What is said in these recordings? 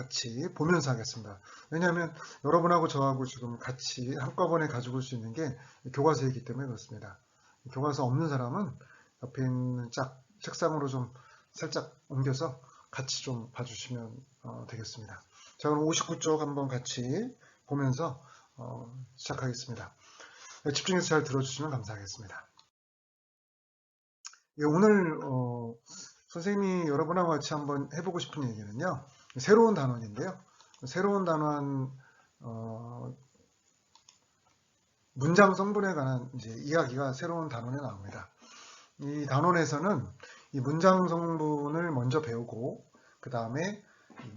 같이 보면서 하겠습니다. 왜냐하면 여러분하고 저하고 지금 같이 한꺼번에 가지고 올 수 있는 게 교과서이기 때문에 그렇습니다. 교과서 없는 사람은 옆에 있는 짝 책상으로 좀 살짝 옮겨서 같이 좀 봐주시면 어, 되겠습니다. 자, 그럼 59쪽 한번 같이 보면서 어, 시작하겠습니다. 네, 집중해서 잘 들어주시면 감사하겠습니다. 예, 오늘 어, 선생님이 여러분하고 같이 한번 해보고 싶은 얘기는요. 새로운 단원인데요. 새로운 단원 어, 문장 성분에 관한 이제 이야기가 새로운 단원에 나옵니다. 이 단원에서는 이 문장 성분을 먼저 배우고 그 다음에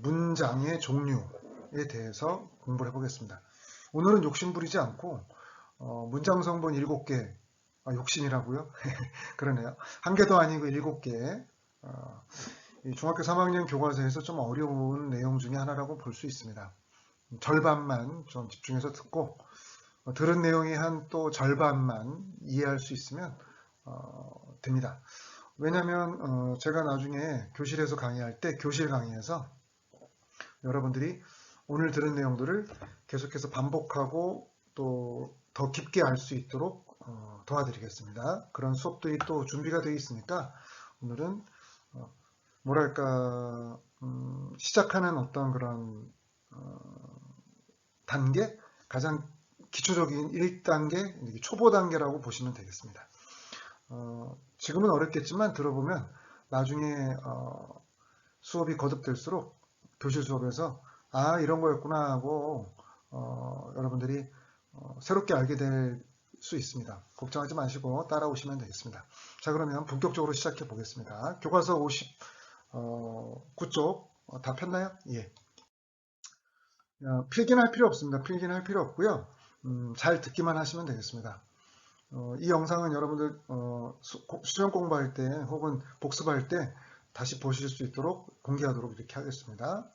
문장의 종류에 대해서 공부를 해보겠습니다. 오늘은 욕심 부리지 않고 어, 문장 성분 7개 아, 욕심이라고요? 그러네요. 한 개도 아니고 7개 어, 중학교 3학년 교과서에서 좀 어려운 내용 중에 하나라고 볼 수 있습니다. 절반만 좀 집중해서 듣고 어, 들은 내용이 한 또 절반만 이해할 수 있으면 어, 됩니다. 왜냐하면 어, 제가 나중에 교실에서 강의할 때 교실 강의에서 여러분들이 오늘 들은 내용들을 계속해서 반복하고 또 더 깊게 알 수 있도록 어, 도와드리겠습니다. 그런 수업들이 또 준비가 되어 있으니까 오늘은 어, 뭐랄까 음, 시작하는 어떤 그런 어, 단계 가장 기초적인 1단계 초보 단계라고 보시면 되겠습니다. 어, 지금은 어렵겠지만 들어보면 나중에 어, 수업이 거듭될수록 교실 수업에서 아 이런 거였구나 하고 어, 여러분들이 어, 새롭게 알게 될 수 있습니다. 걱정하지 마시고 따라오시면 되겠습니다. 자 그러면 본격적으로 시작해 보겠습니다. 교과서 59쪽 어, 다 폈나요? 예. 어, 필기는 할 필요 없습니다. 필기는 할 필요 없고요. 음, 잘 듣기만 하시면 되겠습니다. 어, 이 영상은 여러분들 어, 수, 수련 공부할 때 혹은 복습할 때 다시 보실 수 있도록 공개하도록 이렇게 하겠습니다.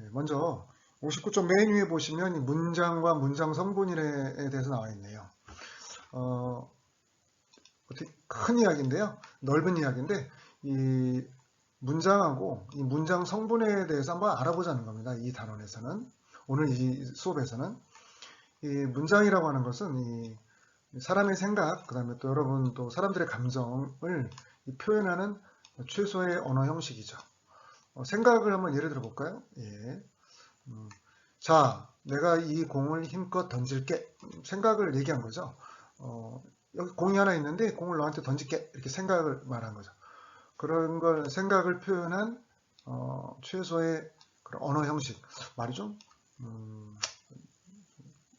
예, 먼저 59쪽 메인 위에 보시면 문장과 문장 성분일에 대해서 나와 있네요. 어, 큰 이야기인데요. 넓은 이야기인데 이 문장하고 이 문장 성분에 대해서 한번 알아보자는 겁니다. 이 단원에서는 오늘 이 수업에서는 이 문장이라고 하는 것은 이 사람의 생각, 그 다음에 또 여러분 또 사람들의 감정을 표현하는 최소의 언어 형식이죠. 어, 생각을 한번 예를 들어 볼까요? 예. 음, 자, 내가 이 공을 힘껏 던질게. 생각을 얘기한 거죠. 어, 여기 공이 하나 있는데 공을 너한테 던질게. 이렇게 생각을 말한 거죠. 그런 걸 생각을 표현한 어, 최소의 그런 언어 형식. 말이 좀 음,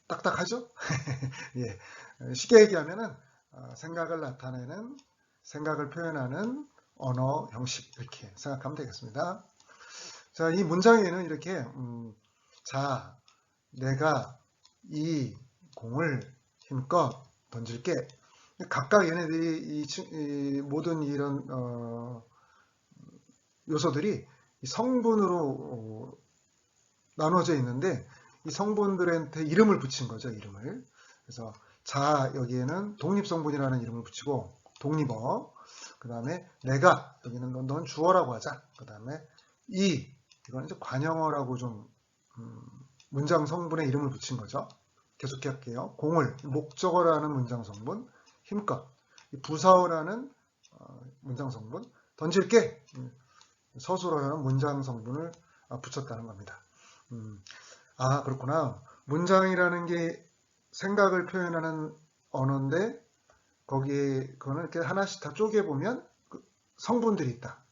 딱딱하죠? 예. 쉽게 얘기하면은 어, 생각을 나타내는 생각을 표현하는 언어 형식 이렇게 생각하면 되겠습니다. 자, 이 문장에는 이렇게 음, 자, 내가 이 공을 힘껏 던질게. 각각 얘네들이 이, 이 모든 이런 어, 요소들이 성분으로 어, 나눠져 있는데 이 성분들한테 이름을 붙인 거죠. 이름을. 그래서 자 여기에는 독립성분이라는 이름을 붙이고 독립어 그 다음에 내가 여기는 넌, 넌 주어라고 하자 그 다음에 이 이거는 이제 관형어라고 좀 음, 문장 성분의 이름을 붙인 거죠. 계속해 할게요. 공을 목적어라는 문장 성분 힘껏 부사어라는 어, 문장 성분 던질게 음, 서술어라는 문장 성분을 아, 붙였다는 겁니다. 음, 아 그렇구나. 문장이라는 게 생각을 표현하는 언어인데 거기에 그거는 이렇게 하나씩 다 쪼개 보면 그 성분들이 있다.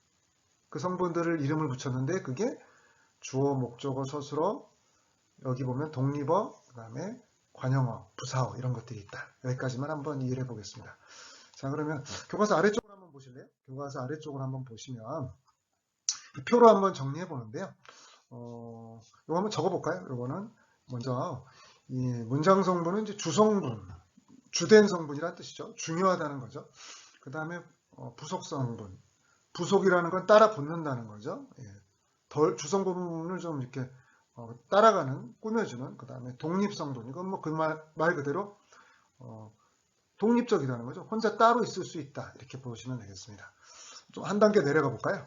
그 성분들을 이름을 붙였는데 그게 주어, 목적어, 서술어, 여기 보면 독립어, 그 다음에 관형어, 부사어 이런 것들이 있다. 여기까지만 한번 이해를 해보겠습니다. 자 그러면 교과서 아래쪽으로 한번 보실래요? 교과서 아래쪽으로 한번 보시면 표로 한번 정리해 보는데요. 어, 이거 한번 적어볼까요? 이거는 먼저 이 문장 성분은 이제 주성분, 주된 성분이란 뜻이죠. 중요하다는 거죠. 그 다음에 어, 부속 성분, 부속이라는 건 따라 붙는다는 거죠. 예. 덜 주성분을 좀 이렇게 어, 따라가는, 꾸며주는, 그 다음에 독립성분, 이건 뭐그말말 그대로 어, 독립적이라는 거죠. 혼자 따로 있을 수 있다. 이렇게 보시면 되겠습니다. 좀 한 단계 내려가 볼까요?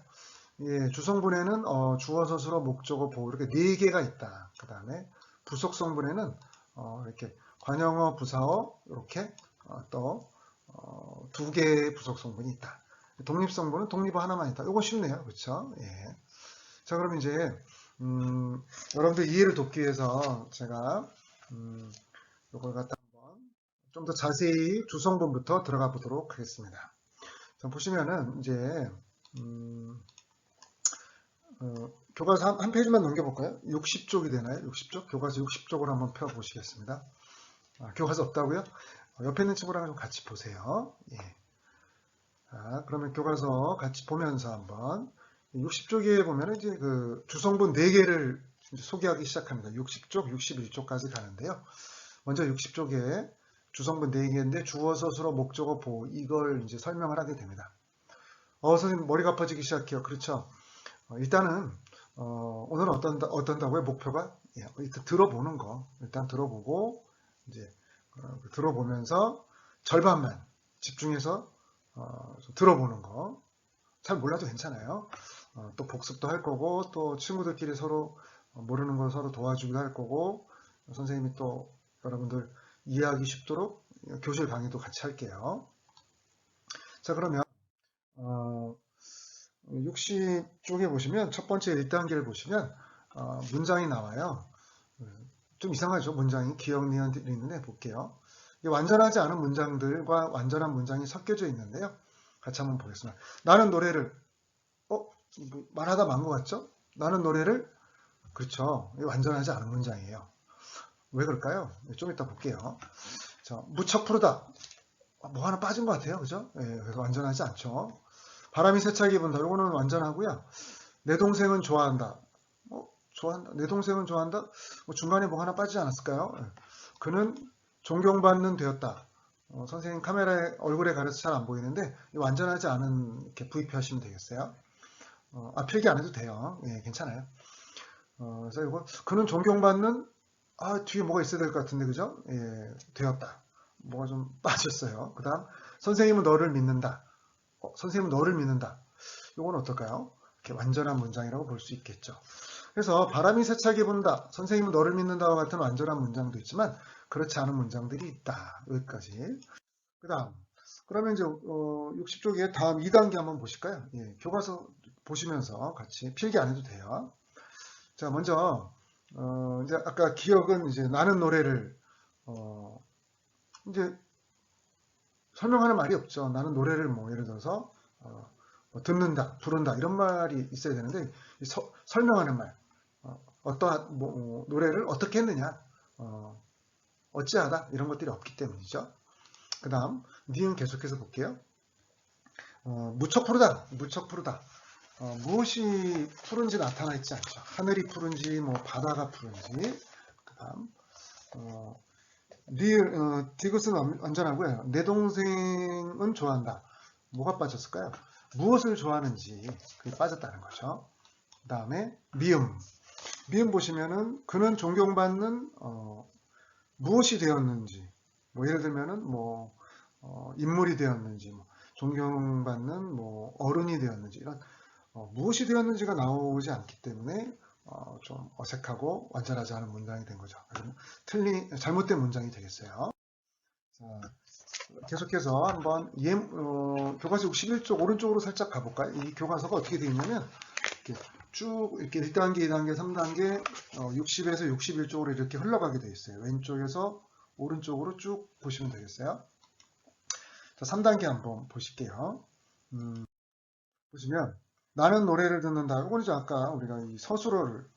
예, 주성분에는 어, 주어, 서술어, 목적어, 보호 이렇게 네 개가 있다. 그 다음에 부속 성분에는 어, 이렇게 관형어, 부사어 이렇게 어, 또두 개의 부속 성분이 있다. 독립 성분은 독립어 하나만 있다. 이거 쉽네요, 그렇죠? 예. 자, 그럼 이제 음, 여러분들 이해를 돕기 위해서 제가 음, 이걸 갖다 한번 좀 더 자세히 주성분부터 들어가 보도록 하겠습니다. 자, 보시면은 이제 음, 어, 교과서 한, 한 페이지만 넘겨볼까요? 60쪽이 되나요? 60쪽? 교과서 60쪽을 한번 펴보시겠습니다. 아, 교과서 없다고요? 어, 옆에 있는 친구랑 좀 같이 보세요. 예. 자, 그러면 교과서 같이 보면서 한번 60쪽에 보면 이제 그 주성분 4개를 소개하기 시작합니다. 60쪽, 61쪽까지 가는데요. 먼저 60쪽에 주성분 4개인데 주어, 서술어, 목적어, 보호 이걸 이제 설명을 하게 됩니다. 어, 선생님 머리가 아파지기 시작해요. 그렇죠? 어, 일단은 어, 오늘은 어떤 어떤다고요? 목표가 예, 일단 들어보는 거 일단 들어보고 이제 어, 들어보면서 절반만 집중해서 어, 좀 들어보는 거. 잘 몰라도 괜찮아요. 어, 또 복습도 할 거고 또 친구들끼리 서로 어, 모르는 거 서로 도와주기도 할 거고 선생님이 또 여러분들 이해하기 쉽도록 교실 강의도 같이 할게요. 자 그러면 어, 60쪽에 보시면 첫 번째 1단계를 보시면 어, 문장이 나와요. 좀 이상하죠. 문장이 기억 니은들이 있는데 볼게요. 완전하지 않은 문장들과 완전한 문장이 섞여져 있는데요. 같이 한번 보겠습니다. 나는 노래를 어? 뭐 말하다 만 것 같죠? 나는 노래를 그렇죠. 완전하지 않은 문장이에요. 왜 그럴까요? 좀 이따 볼게요. 자, 무척 푸르다. 뭐 하나 빠진 것 같아요. 그죠? 예, 그래서 완전하지 않죠. 바람이 세차게 분다. 이거는 완전하고요. 내 동생은 좋아한다. 어, 좋아한다. 내 동생은 좋아한다. 뭐 중간에 뭐 하나 빠지지 않았을까요? 예. 그는 존경받는 되었다. 어, 선생님 카메라에 얼굴에 가려서 잘 안 보이는데 완전하지 않은 이렇게 부입하시면 되겠어요. 어, 아 필기 안 해도 돼요. 예, 괜찮아요. 어, 그래서 이거 그는 존경받는 아 뒤에 뭐가 있어야 될 것 같은데 그죠? 예, 되었다. 뭐가 좀 빠졌어요. 그다음 선생님은 너를 믿는다. 어, 선생님은 너를 믿는다. 이건 어떨까요? 이렇게 완전한 문장이라고 볼 수 있겠죠. 그래서 바람이 세차게 분다. 선생님은 너를 믿는다와 같은 완전한 문장도 있지만 그렇지 않은 문장들이 있다. 여기까지. 그 다음. 그러면 이제 어, 60쪽에 다음 2단계 한번 보실까요? 예, 교과서 보시면서 같이 필기 안 해도 돼요. 자, 먼저 어, 이제 아까 기억은 이제 나는 노래를 어, 이제 설명하는 말이 없죠. 나는 노래를 뭐 예를 들어서 어, 뭐 듣는다, 부른다 이런 말이 있어야 되는데 서, 설명하는 말, 어, 떠한 뭐, 노래를 어떻게 했느냐, 어, 어찌하다 이런 것들이 없기 때문이죠. 그 다음 니은 계속해서 볼게요. 어, 무척 푸르다, 무척 푸르다. 어, 무엇이 푸른지 나타나 있지 않죠. 하늘이 푸른지, 뭐 바다가 푸른지. 그 다음 어, 니을, 어, 디귿은 완전하고요. 내 동생은 좋아한다. 뭐가 빠졌을까요? 무엇을 좋아하는지 그게 빠졌다는 거죠. 그 다음에 미음. 미음 보시면은 그는 존경받는 어, 무엇이 되었는지 뭐 예를 들면은 뭐 어, 인물이 되었는지 뭐 존경받는 뭐 어른이 되었는지 이런 어, 무엇이 되었는지가 나오지 않기 때문에 어, 좀 어색하고 완전하지 않은 문장이 된 거죠. 틀린 잘못된 문장이 되겠어요. 자, 계속해서 한번 예, 어, 교과서 61쪽 오른쪽으로 살짝 가볼까요? 이 교과서가 어떻게 되어 있냐면 이렇게 쭉 이렇게 1단계, 2단계, 3단계, 어, 60에서 61쪽으로 이렇게 흘러가게 되어 있어요. 왼쪽에서 오른쪽으로 쭉 보시면 되겠어요. 자, 3단계 한번 보실게요. 음, 보시면 나는 노래를 듣는다. 이건 이제 아까 우리가 이 서술어를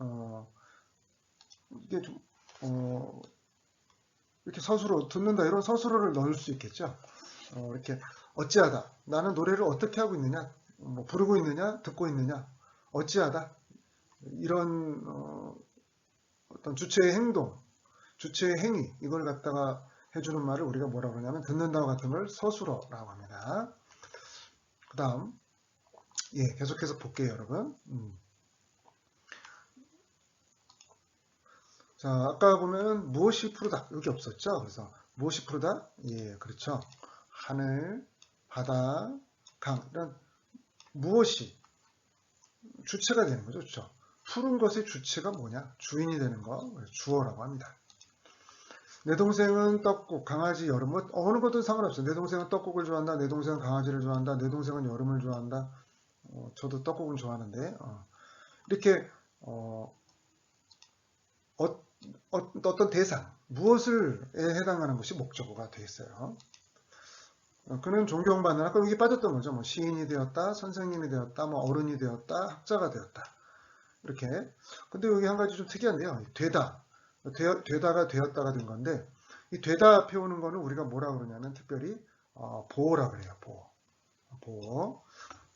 어, 이게 좀 어, 이렇게 서술어 듣는다 이런 서술어를 넣을 수 있겠죠. 어, 이렇게 어찌하다 나는 노래를 어떻게 하고 있느냐, 뭐 부르고 있느냐, 듣고 있느냐, 어찌하다 이런 어, 떤 주체의 행동, 주체의 행위 이걸 갖다가 해주는 말을 우리가 뭐라고 그러냐면 듣는다와 같은 걸 서술어라고 합니다. 그 다음 예 계속해서 볼게요 여러분. 음. 자, 아까 보면 무엇이 푸르다 여기 없었죠? 그래서 무엇이 푸르다? 예, 그렇죠. 하늘, 바다, 강 이런 무엇이 주체가 되는 거죠. 그렇죠? 푸른 것의 주체가 뭐냐? 주인이 되는 거 주어라고 합니다. 내 동생은 떡국, 강아지, 여름, 뭐 어느 것도 상관없어요. 내 동생은 떡국을 좋아한다. 내 동생은 강아지를 좋아한다. 내 동생은 여름을 좋아한다. 어, 저도 떡국은 좋아하는데 어, 이렇게 어, 어, 떤 대상, 무엇을에 해당하는 것이 목적어가 되겠어요. 어, 그는 아까 여기 빠졌던 거죠. 뭐 시인이 되었다, 선생님이 되었다, 뭐 어른이 되었다, 학자가 되었다. 이렇게. 근데 여기 한 가지 좀 특이한데요. 되다. 되, 되다가 되었다가 된 건데 이 되다 앞에 오는 거는 우리가 뭐라 그러냐면 특별히 어, 보호라 그래요. 보호. 보호.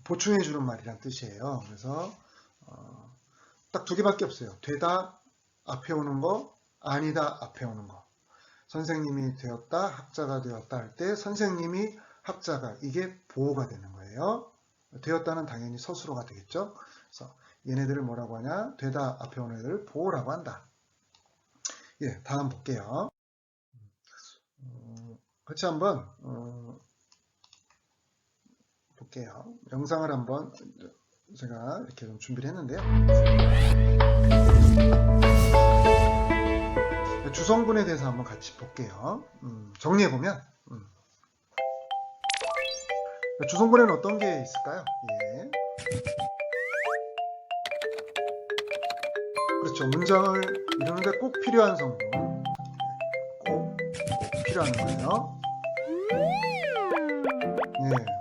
보충해 주는 말이란 뜻이에요. 그래서 어, 딱 두 개밖에 없어요. 되다 앞에 오는 거, 아니다 앞에 오는 거. 선생님이 되었다, 학자가 되었다 할 때 선생님이 학자가 이게 보호가 되는 거예요. 되었다는 당연히 서술어가 되겠죠. 그래서 얘네들을 뭐라고 하냐? 되다 앞에 오는 애들을 보호라고 한다. 예, 다음 볼게요. 어, 같이 한번 어, 볼게요. 영상을 한번 제가 이렇게 좀 준비를 했는데요. 주성분에 대해서 한번 같이 볼게요. 음, 정리해보면 음. 주성분에는 어떤 게 있을까요? 예. 그렇죠. 문장을 이루는데 꼭 필요한 성분. 꼭, 꼭 필요한 거예요. 예.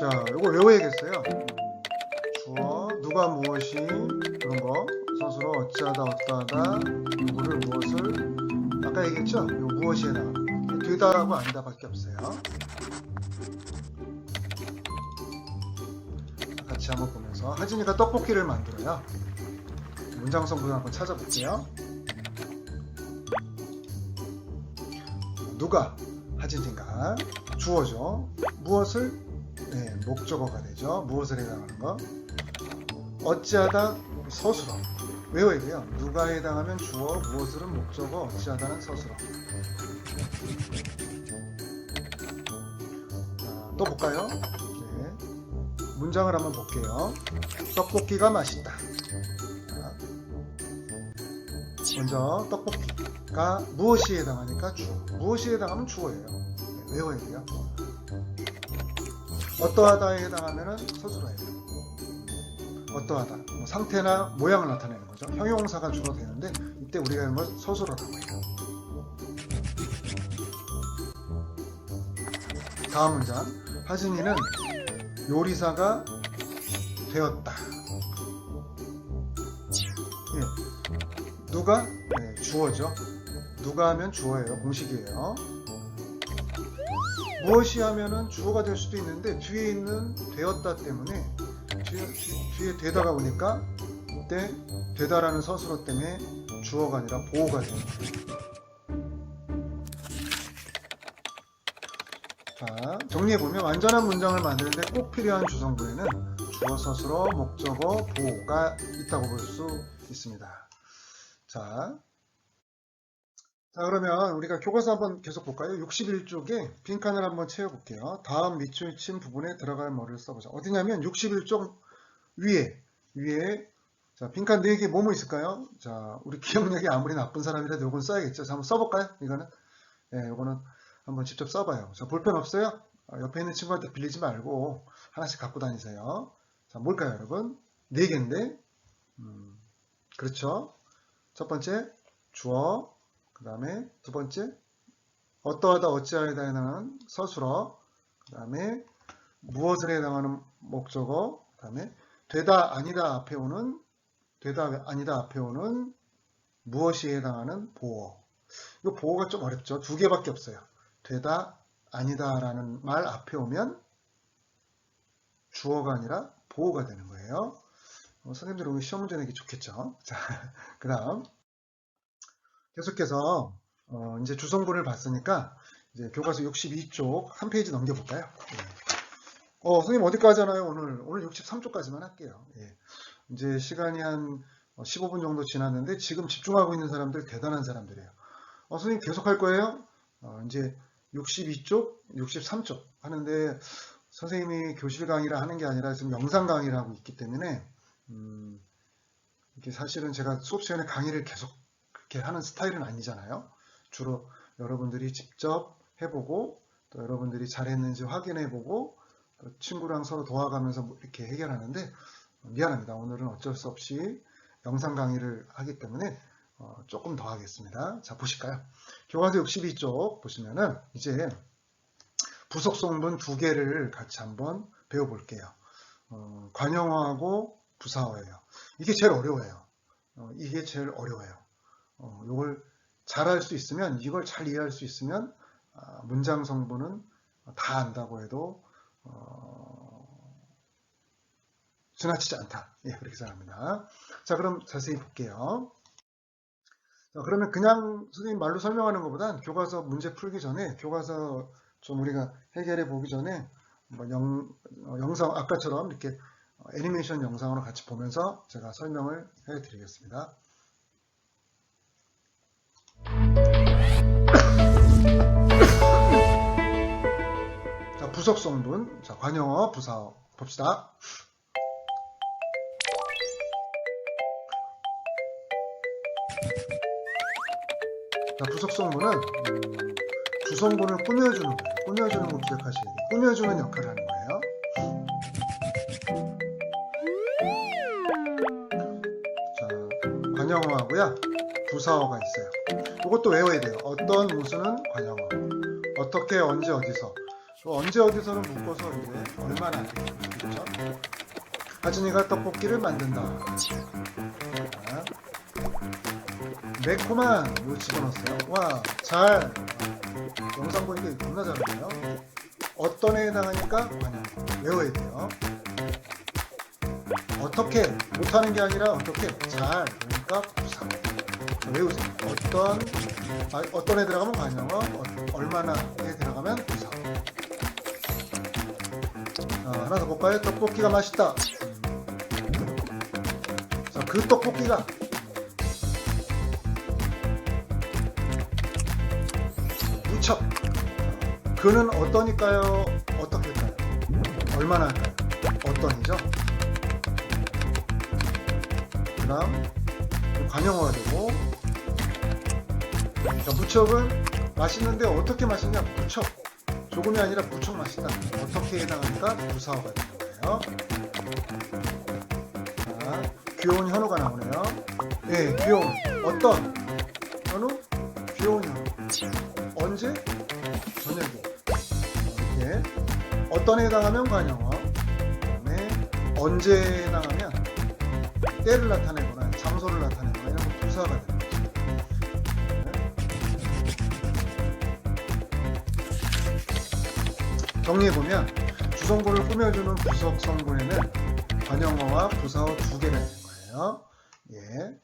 자, 이거 외워야겠어요. 음, 주어, 누가 무엇이, 그런 거. 서술어 어찌하다 어떠하다, 누구를 무엇을. 아까 얘기했죠? 요 무엇이 해나 되다라고 아니다 밖에 없어요. 같이 한번 보면서 하진이가 떡볶이를 만들어요. 문장 성분을 한번 찾아볼게요. 누가 하진이가 주어죠. 무엇을 네, 목적어가 되죠. 무엇을 해당하는 거. 어찌하다 서술어 외워야 돼요. 누가 해당하면 주어, 무엇을은 목적어, 어찌하다는 서술어. 자, 또 볼까요? 네. 문장을 한번 볼게요. 떡볶이가 맛있다. 자, 먼저 떡볶이가 무엇이 해당하니까 주어. 무엇이 해당하면 주어예요. 네, 외워야 돼요. 어떠하다에 해당하면 서술어예요. 어떠하다. 뭐 상태나 모양을 나타내는 거죠. 형용사가 주로 되는데 이때 우리가 하는 건 서술어라고 해요. 다음 문장. 하진이는 요리사가 되었다. 예. 누가? 네, 주어죠. 누가 하면 주어예요. 공식이에요. 무엇이 하면은 주어가 될 수도 있는데 뒤에 있는 되었다 때문에 뒤에, 뒤에 되다가 오니까 이때 되다라는 서술어 때문에 주어가 아니라 보호가 됩니다. 자, 정리해보면 완전한 문장을 만드는데 꼭 필요한 주성분에는 주어, 서술어, 목적어, 보호가 있다고 볼 수 있습니다. 자, 자 그러면 우리가 교과서 한번 계속 볼까요? 61쪽에 빈칸을 한번 채워볼게요. 다음 밑줄 친 부분에 들어갈 뭐를 써보자. 어디냐면 61쪽 위에 위에 자 빈칸 4개 뭐뭐 있을까요? 자 우리 기억력이 아무리 나쁜 사람이라도 이건 써야겠죠. 자 한번 써볼까요? 이거는 예, 이거는 한번 직접 써봐요. 자 볼펜 없어요? 아, 옆에 있는 친구한테 빌리지 말고 하나씩 갖고 다니세요. 자 뭘까요 여러분? 4개인데 음, 그렇죠. 첫 번째 주어 그 다음에 두 번째 어떠하다 어찌하다에 해당하는 서술어 그 다음에 무엇을 해당하는 목적어 그 다음에 되다 아니다 앞에 오는 되다 아니다 앞에 오는 무엇이 해당하는 보어. 이거 보어가 좀 어렵죠. 두 개밖에 없어요. 되다 아니다 라는 말 앞에 오면 주어가 아니라 보어가 되는 거예요. 어, 선생님들 오늘 시험 문제 내기 좋겠죠? 자그 다음 계속해서 어, 이제 주성분을 봤으니까 이제 교과서 62쪽 한 페이지 넘겨볼까요? 예. 어, 선생님 어디까지 하나요? 오늘 오늘 63쪽까지만 할게요. 예. 이제 시간이 한 15분 정도 지났는데 지금 집중하고 있는 사람들 대단한 사람들이에요. 어, 선생님 계속 할 거예요? 어, 이제 62쪽, 63쪽 하는데 선생님이 교실 강의를 하는 게 아니라 지금 영상 강의를 하고 있기 때문에 음, 이게 사실은 제가 수업 시간에 강의를 계속 그렇게 하는 스타일은 아니잖아요. 주로 여러분들이 직접 해보고 또 여러분들이 잘했는지 확인해보고 또 친구랑 서로 도와가면서 뭐 이렇게 해결하는데 미안합니다. 오늘은 어쩔 수 없이 영상 강의를 하기 때문에 어, 조금 더 하겠습니다. 자 보실까요? 교과서 62쪽 보시면은 이제 부속 성분 두 개를 같이 한번 배워볼게요. 어, 관형어하고 부사어예요. 이게 제일 어려워요. 어, 이게 제일 어려워요. 어, 이걸 잘할수 있으면 이걸 잘 이해할 수 있으면 아, 문장 성분은 다 안다고 해도 어, 지나치지 않다. 예, 그렇게 생각합니다. 자, 그럼 자세히 볼게요. 자, 그러면 그냥 선생님 말로 설명하는 것보단 교과서 문제 풀기 전에 교과서 좀 우리가 해결해 보기 전에 뭐 영, 어, 영상 아까처럼 이렇게 애니메이션 영상으로 같이 보면서 제가 설명을 해 드리겠습니다. 부속 성분, 자, 관용어, 부사어 봅시다. 자, 부속 성분은 음, 주성분을 꾸며주는 거예요. 꾸며주는 거 기억하셔야 돼요. 꾸며주는 역할을 하는 거예요. 자, 관형어하고요. 부사어가 있어요. 이것도 외워야 돼요. 어떤 무슨은 관형어. 어떻게, 언제, 어디서. 그 언제, 어디서는 묶어서 이제 얼마나. 그렇죠? 하진이가 떡볶이를 만든다. 자, 매콤한 요 집어넣었어요. 와, 잘. 영상 보니까 겁나 잘하네요. 어떤 애에 해당하니까 관형. 외워야 돼요. 어떻게 못하는 게 아니라 어떻게 잘 그러니까 부사 외우세요. 어떤 아, 어떤 애 들어가면 관형어, 어, 얼마나 애 들어가면 하나 더 볼까요? 떡볶이가 맛있다. 음. 자, 그 떡볶이가 무척 그는 어떠니까요? 어떻게일까요? 얼마나 할까요? 어떤이죠? 그 다음 관형어가 되고 자, 무척은 맛있는데 어떻게 맛있냐? 무척 조금이 아니라 무척 맛있다. 어떻게 해당하니까? 부사어가 되는 거예요. 자, 귀여운 현우가 나오네요. 예, 귀여운. 어떤? 현우? 귀여운 현우. 언제? 저녁에. 이렇게 어떤 에 해당하면 관형어. 그다음에 언제 해당하면 때를 나타내거나 장소를 나타내거나 이런 거 부사가 거 정리해 보면 주성분을 꾸며주는 부속 성분에는 관형어와 부사어 두 개가 있는 거예요. 예.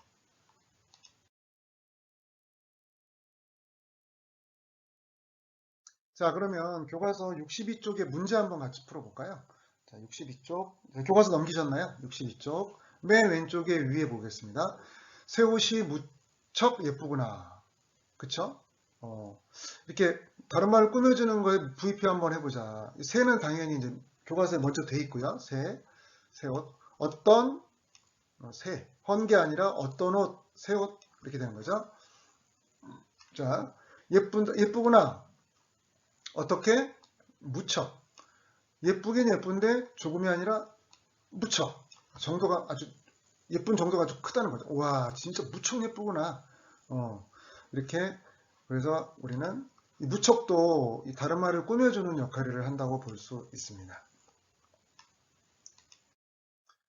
자, 그러면 교과서 62쪽의 문제 한번 같이 풀어볼까요? 자, 62쪽. 교과서 넘기셨나요? 62쪽. 맨 왼쪽에 위에 보겠습니다. 새 옷이 무척 예쁘구나. 그쵸? 어, 이렇게 다른 말을 꾸며주는 거에 VP 한번 해보자. 새는 당연히 이제 교과서에 먼저 돼 있고요. 새, 새 옷. 어떤 어, 새, 헌게 아니라 어떤 옷, 새옷 이렇게 되는 거죠. 자, 예쁜 예쁘구나. 어떻게? 무척. 예쁘긴 예쁜데 조금이 아니라 무척. 정도가 아주 예쁜 정도가 아주 크다는 거죠. 와, 진짜 무척 예쁘구나. 어, 이렇게 그래서 우리는 이 무척도 이 다른 말을 꾸며주는 역할을 한다고 볼 수 있습니다.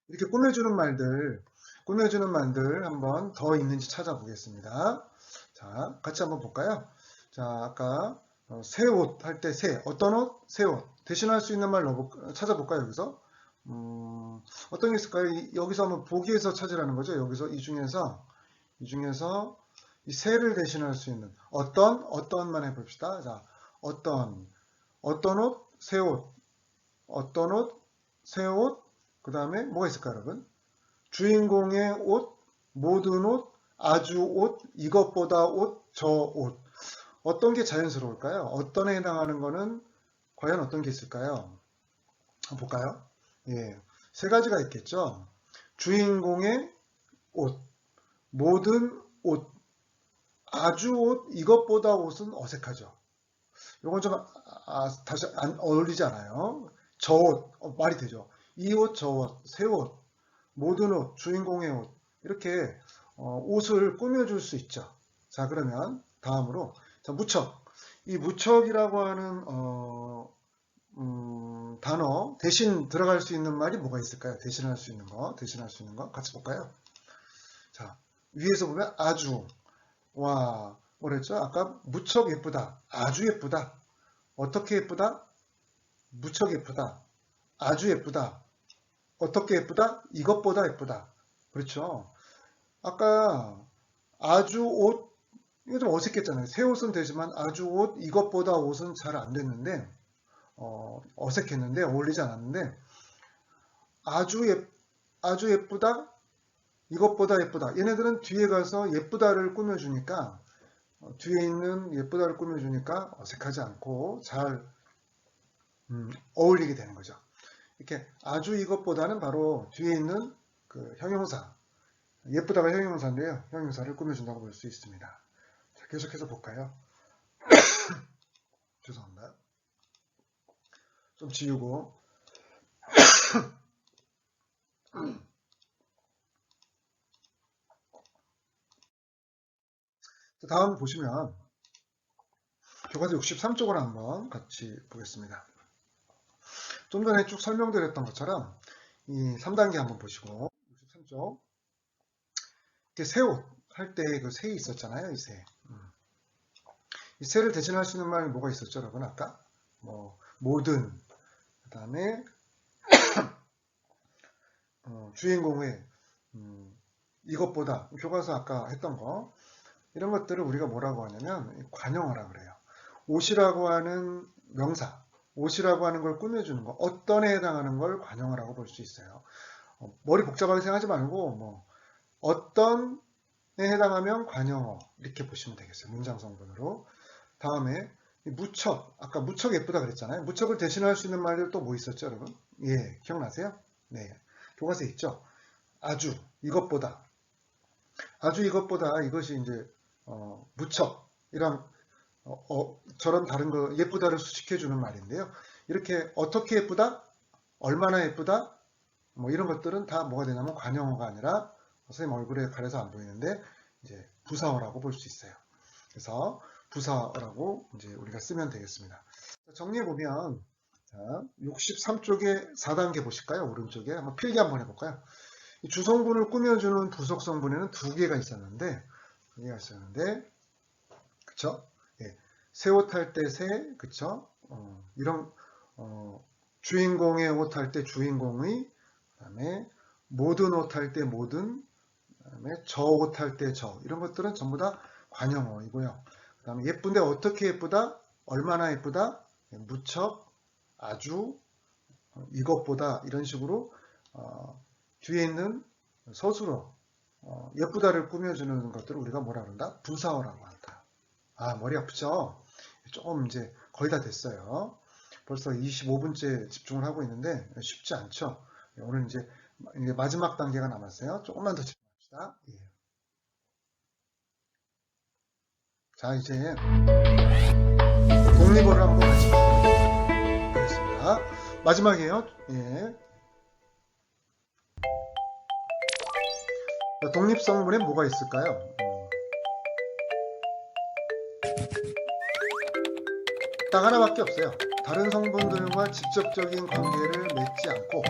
이렇게 꾸며주는 말들, 꾸며주는 말들 한번 더 있는지 찾아보겠습니다. 자, 같이 한번 볼까요? 자, 아까 어, 새옷 할 때 새, 어떤 옷? 새 옷. 대신할 수 있는 말 찾아볼까요, 여기서? 음, 어떤 게 있을까요? 이- 여기서 한번 보기에서 찾으라는 거죠. 여기서 이 중에서, 이 중에서 이 새를 대신할 수 있는 어떤, 어떤만 해봅시다. 자, 어떤, 어떤 옷? 새 옷. 어떤 옷? 새 옷. 그 다음에 뭐가 있을까요, 여러분? 주인공의 옷, 모든 옷, 아주 옷, 이것보다 옷, 저 옷. 어떤 게 자연스러울까요? 어떤 에 해당하는 거는 과연 어떤 게 있을까요? 볼까요? 예, 세 가지가 있겠죠. 주인공의 옷, 모든 옷, 아주 옷, 이것보다 옷은 어색하죠. 이건 좀 아, 아, 다시 안 어울리지 않아요. 저 옷, 어, 말이 되죠. 이 옷, 저 옷, 새 옷, 모든 옷, 주인공의 옷 이렇게 어, 옷을 꾸며줄 수 있죠. 자 그러면 다음으로 자, 무척 이 무척이라고 하는 어, 음, 단어 대신 들어갈 수 있는 말이 뭐가 있을까요? 대신할 수 있는 거, 대신할 수 있는 거 같이 볼까요? 자 위에서 보면 아주 와 뭐랬죠? 아까 무척 예쁘다, 아주 예쁘다. 어떻게 예쁘다? 무척 예쁘다, 아주 예쁘다. 어떻게 예쁘다? 이것보다 예쁘다. 그렇죠? 아까 아주 옷 이거 좀 어색했잖아요. 새 옷은 되지만 아주 옷 이것보다 옷은 잘 안 됐는데 어, 어색했는데 어울리지 않았는데 아주 예 아주 예쁘다 이것보다 예쁘다. 얘네들은 뒤에 가서 예쁘다를 꾸며주니까 어, 뒤에 있는 예쁘다를 꾸며주니까 어색하지 않고 잘 음, 어울리게 되는 거죠. 이렇게 아주 이것보다는 바로 뒤에 있는 그 형용사 예쁘다가 형용사인데요. 형용사를 꾸며준다고 볼 수 있습니다. 자, 계속해서 볼까요? 죄송합니다. 좀 지우고 다음 보시면 교과서 63쪽을 한번 같이 보겠습니다. 좀 전에 쭉 설명드렸던 것처럼 이 3단계 한번 보시고 63쪽 이렇게 새옷 할 때 그 새 있었잖아요 이 새. 음. 이 새를 대신할 수 있는 말이 뭐가 있었죠 여러분 아까 뭐 모든 그 다음에 어, 주인공의 음, 이것보다 교과서 아까 했던 거 이런 것들을 우리가 뭐라고 하냐면 관용어라 그래요. 옷이라고 하는 명사 옷이라고 하는 걸 꾸며주는 거, 어떤 에 해당하는 걸 관용어라고 볼 수 있어요. 어, 머리 복잡하게 생각하지 말고 뭐 어떤 에 해당하면 관용어 이렇게 보시면 되겠어요. 문장 성분으로. 다음에 이 무척, 아까 무척 예쁘다 그랬잖아요. 무척을 대신할 수 있는 말들 또 뭐 있었죠, 여러분? 예, 기억나세요? 네, 교과서에 있죠. 아주 이것보다 아주 이것보다 이것이 이제 어, 무척 이런 어, 어, 저런 다른 거 예쁘다를 수식해 주는 말인데요. 이렇게 어떻게 예쁘다, 얼마나 예쁘다, 뭐 이런 것들은 다 뭐가 되냐면 관용어가 아니라 선생님 얼굴에 가려서 안 보이는데 이제 부사어라고 볼 수 있어요. 그래서 부사어라고 이제 우리가 쓰면 되겠습니다. 정리해 보면 63쪽에 4단계 보실까요? 오른쪽에 한번 필기 한번 해볼까요? 이 주성분을 꾸며주는 부속 성분에는 두 개가 있었는데 있었는데 그쵸? 새옷 할 때 새, 그쵸? 어, 이런 어, 주인공의 옷 할 때 주인공의, 그다음에 모든 옷 할 때 모든, 그다음에 저 옷 할 때 저 이런 것들은 전부 다 관형어이고요. 그다음에 예쁜데 어떻게 예쁘다, 얼마나 예쁘다, 무척, 아주, 어, 이것보다 이런 식으로 어, 뒤에 있는 서술어 어, 예쁘다를 꾸며주는 것들을 우리가 뭐라 그런다? 부사어라고 한다. 아 머리 아프죠? 조금 이제 거의 다 됐어요. 벌써 25분째 집중을 하고 있는데 쉽지 않죠. 오늘 이제 마지막 단계가 남았어요. 조금만 더 집중합시다. 예. 자 이제 독립어를 한번 같이 보겠습니다. 마지막이에요. 예. 독립성분에 뭐가 있을까요? 딱 하나밖에 없어요. 다른 성분들과 직접적인 관계를 맺지 않고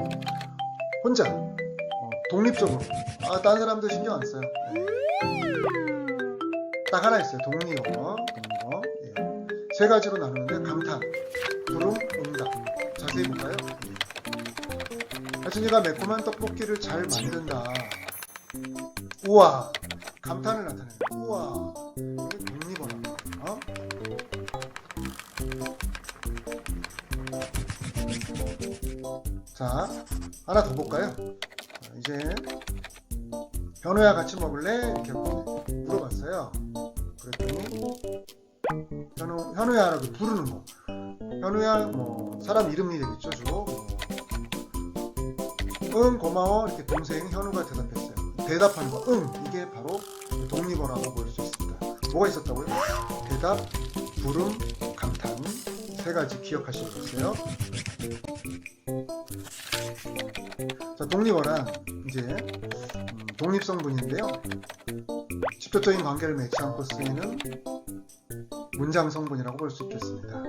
혼자 어, 독립적으로 아, 다른 사람들 신경 안 써요. 네. 딱 하나 있어요. 독립어, 독립어. 예. 세 가지로 나누는데 감탄, 부름, 응답. 자세히 볼까요? 하진이가 매콤한 떡볶이를 잘 만든다. 우와, 감탄을 나타내요. 우와, 이게 독립어라. 어? 자, 하나 더 볼까요? 자, 이제 현우야 같이 먹을래? 이렇게 물어봤어요. 그랬더니 현우, 현우야라고 부르는 거. 현우야, 뭐 사람 이름이 되겠죠, 주로. 뭐, 응 고마워 이렇게 동생 현우가 대답했어요. 대답하는 거 응 이게 바로 독립어라고 볼 수 있습니다. 뭐가 있었다고요? 대답, 부름, 감탄 세 가지 기억하시고 있어요. 자 독립어란 이제 음, 독립성분인데요. 직접적인 관계를 맺지 않고 쓰이는 문장 성분이라고 볼 수 있겠습니다.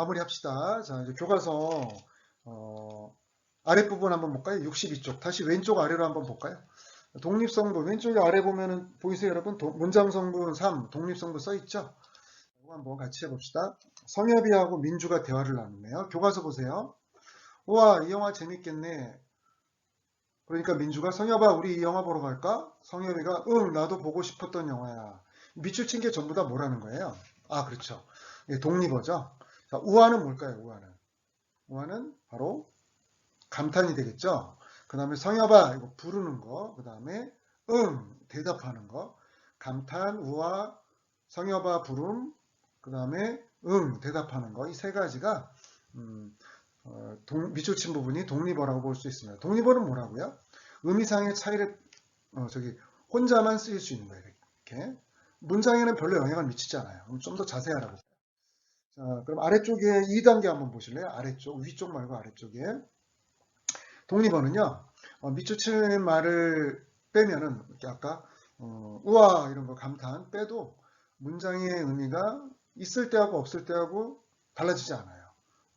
마무리합시다. 자 이제 교과서 어, 아랫부분 한번 볼까요? 62쪽 다시 왼쪽 아래로 한번 볼까요? 독립성분 왼쪽에 아래 보면은 보이세요 여러분? 도- 문장성분 3 독립성분 써 있죠? 이거 한번 같이 해봅시다. 성엽이하고 민주가 대화를 나누네요. 교과서 보세요. 우와 이 영화 재밌겠네. 그러니까 민주가 성엽아 우리 이 영화 보러 갈까? 성엽이가 응 나도 보고 싶었던 영화야. 밑줄 친 게 전부 다 뭐라는 거예요? 아 그렇죠. 예, 독립어죠. 자, 우화는 뭘까요? 우화는 우화는 바로 감탄이 되겠죠. 그 다음에 성엽아 이거 부르는 거. 그 다음에 응 대답하는 거. 감탄 우화 성엽아 부름. 그 다음에 응 대답하는 거. 이 세 가지가 음, 어, 동- 밑줄 친 부분이 독립어라고 볼 수 있습니다. 독립어는 뭐라고요? 의미상의 차이를 어, 저기 혼자만 쓰일 수 있는 거예요. 이렇게 문장에는 별로 영향을 미치지 않아요. 좀 더 자세히 알아보세요. 자, 그럼 아래쪽에 2단계 한번 보실래요? 아래쪽, 위쪽 말고 아래쪽에 독립어는요. 어, 밑줄 친 말을 빼면은 아까 어, 우와 이런 거 감탄 빼도 문장의 의미가 있을 때하고 없을 때하고 달라지지 않아요.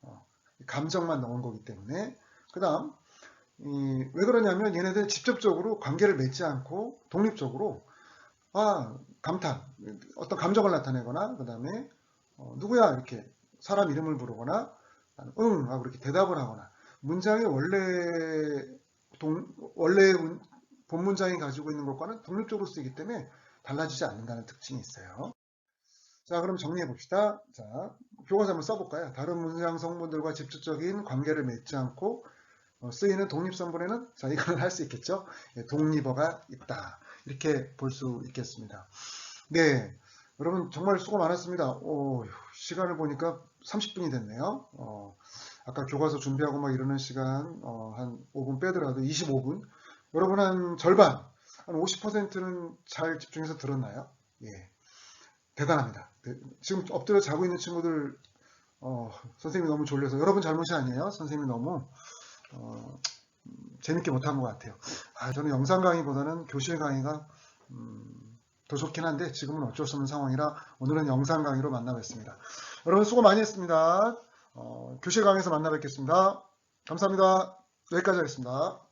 어, 감정만 넣은 거기 때문에 그 다음 왜 그러냐면 얘네들 직접적으로 관계를 맺지 않고 독립적으로 아 감탄 어떤 감정을 나타내거나 그 다음에 누구야 이렇게 사람 이름을 부르거나 응 하고 이렇게 대답을 하거나 문장의 원래 동, 원래 문- 본 문장이 가지고 있는 것과는 독립적으로 쓰이기 때문에 달라지지 않는다는 특징이 있어요. 자 그럼 정리해 봅시다. 자 교과서 한번 써볼까요? 다른 문장 성분들과 직접적인 관계를 맺지 않고 어, 쓰이는 독립성분에는 자 이거는 할 수 있겠죠. 예, 독립어가 있다. 이렇게 볼 수 있겠습니다. 네, 여러분 정말 수고 많았습니다. 오, 시간을 보니까 30분이 됐네요. 어, 아까 교과서 준비하고 막 이러는 시간 어, 한 5분 빼더라도 25분. 여러분 한 절반, 한 50%는 잘 집중해서 들었나요? 예, 대단합니다. 네, 지금 엎드려 자고 있는 친구들 어, 선생님이 너무 졸려서 여러분 잘못이 아니에요. 선생님이 너무 어, 음, 재밌게 못한 것 같아요. 아, 저는 영상 강의보다는 교실 강의가 음, 더 좋긴 한데 지금은 어쩔 수 없는 상황이라 오늘은 영상 강의로 만나 뵙습니다. 여러분 수고 많이 했습니다. 어, 교실 강의에서 만나 뵙겠습니다. 감사합니다. 여기까지 하겠습니다.